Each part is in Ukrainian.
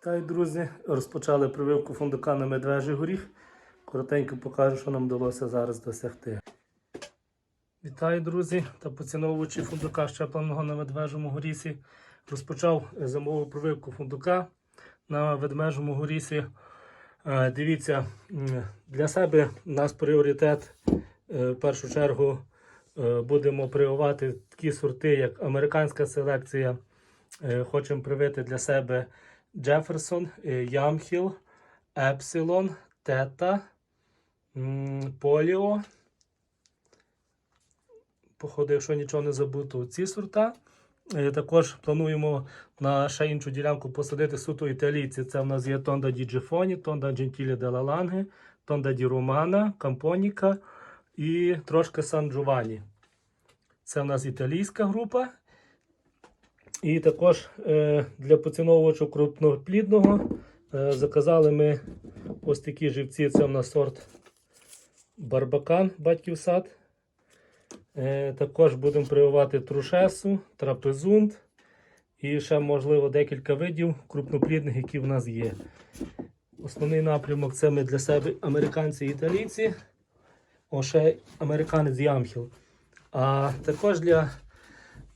Вітаю, друзі! Розпочали прививку фундука на медвежий горіх. Коротенько покажу, що нам вдалося зараз досягти. Вітаю, друзі! Та поціновувачі фундука щепленого на медвежому горісі. Розпочав е, зимову прививку фундука на ведмежому горісі. Е, Дивіться, для себе у нас пріоритет е, в першу чергу будемо прививати такі сорти, як американська селекція. Хочемо привити для себе Джеферсон, е, Ямхіл, Епсилон, Тета, Поліо. Походу, якщо нічого не забув, то ці сорта. Е, Також плануємо на ще іншу ділянку посадити суто італійці. Це в нас є Тонда ді Джефоні, Тонда Джентілі де Лаланги, Тонда ді Романа, Кампоніка і трошки Сан Джованні. Це в нас італійська група. І також е, для поціновувача крупноплідного е, заказали ми ось такі живці. Це в нас сорт Барбакан, батьків сад. Е, також будемо прививати трушесу, трапезунд і ще, можливо, декілька видів крупноплідних, які в нас є. Основний напрямок це ми для себе американці і італійці. О, ще американець Ямхіл. А також для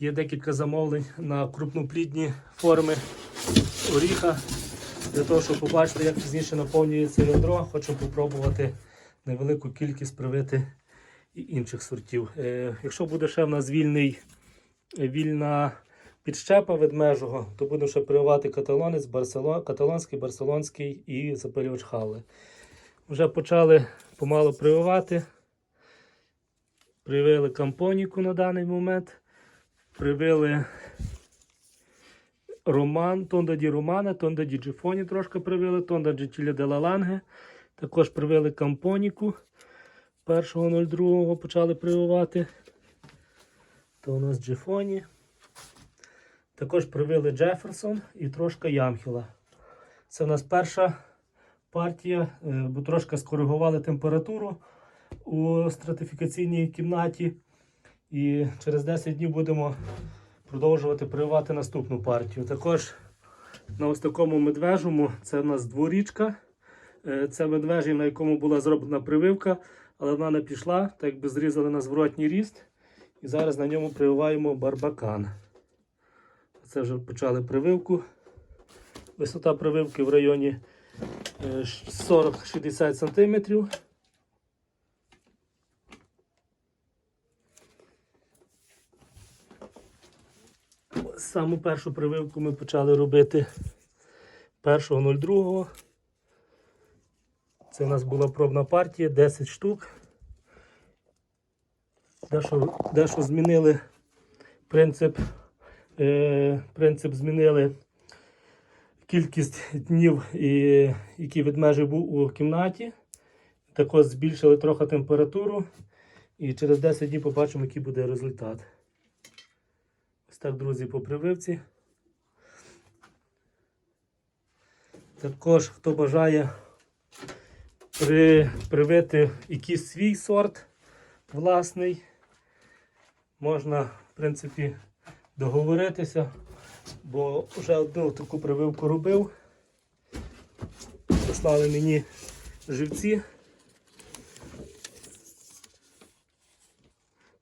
Є декілька замовлень на крупноплідні форми оріха. Для того, щоб побачити, як пізніше наповнюється ядро, хочу попробувати невелику кількість привити і інших сортів. Е, якщо буде ще в нас вільний, вільна підщепа ведмежого, то будемо ще прививати каталонець, барселон, каталонський, барселонський і запилювач хали. Вже почали помалу прививати. Привили кампоніку на даний момент. Привили Роман, Тонда ді Романа, Тонда ді Джифоні трошки привили, Тонда Джетілі де Лаланге. Також привили Кампоніку. 1.02 почали прививати. То у нас Джифоні. Також привили Джеферсон і трошки Ямхіла. Це у нас перша партія, е, бо трошки скоригували температуру у стратифікаційній кімнаті. І через 10 днів будемо продовжувати прививати наступну партію. Також на ось такому медвежому це в нас дворічка. Е, Це медвежий, на якому була зроблена прививка, але вона не пішла, так якби зрізали на зворотній ріст. І зараз на ньому прививаємо барбакан. Це вже почали прививку. Висота прививки в районі е, 40-60 см. Саму першу прививку ми почали робити 1.02. Це у нас була пробна партія, 10 штук. Дещо, дещо змінили принцип, е, принцип змінили кількість днів, і, які ведмежий був у кімнаті. Також збільшили трохи температуру. І через 10 днів побачимо, який буде результат. Ось так, друзі, по прививці. Також, хто бажає при, привити якийсь свій сорт власний, можна, в принципі, договоритися, бо вже одну таку прививку робив. Прислали мені живці.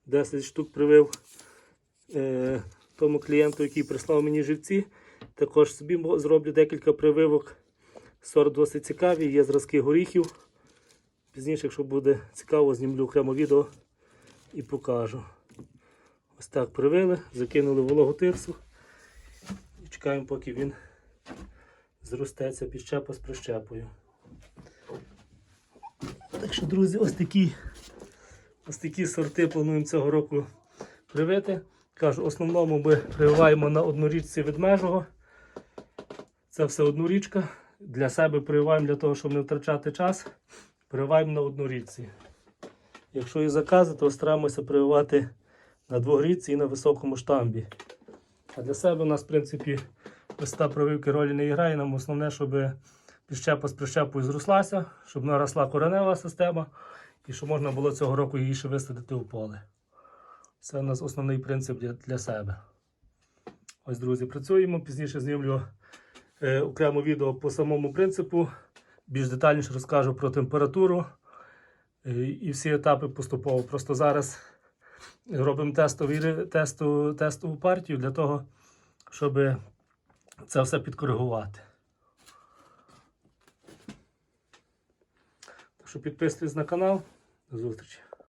10 штук привив е, тому клієнту, який прислав мені живці. Також собі зроблю декілька прививок. Сорт досить цікавий, є зразки горіхів. Пізніше, якщо буде цікаво, знімлю окремо відео і покажу. Ось так привили, закинули вологу тирсу і чекаємо, поки він зростеться підщепа з прищепою. Так що, друзі, ось такі, ось такі сорти плануємо цього року привити. Кажу, в основному ми прививаємо на однорічці ведмежого. Це все однорічка. Для себе прививаємо для того, щоб не втрачати час. Прививаємо на однорічці. Якщо є закази, то стараємося прививати на двогрічці і на високому штамбі. А для себе у нас, в принципі, висота прививки ролі не грає. Нам основне, щоб підщепа з прищепою зрослася, щоб наросла коренева система і щоб можна було цього року її ще висадити у поле. Це у нас основний принцип для, для себе. Ось, друзі, працюємо. Пізніше знімлю е, окремо відео по самому принципу. Більш детальніше розкажу про температуру е, і всі етапи поступово. Просто зараз робимо тестові, тесту, тестову партію для того, щоб це все підкоригувати. Так що підписуйтесь на канал. До зустрічі.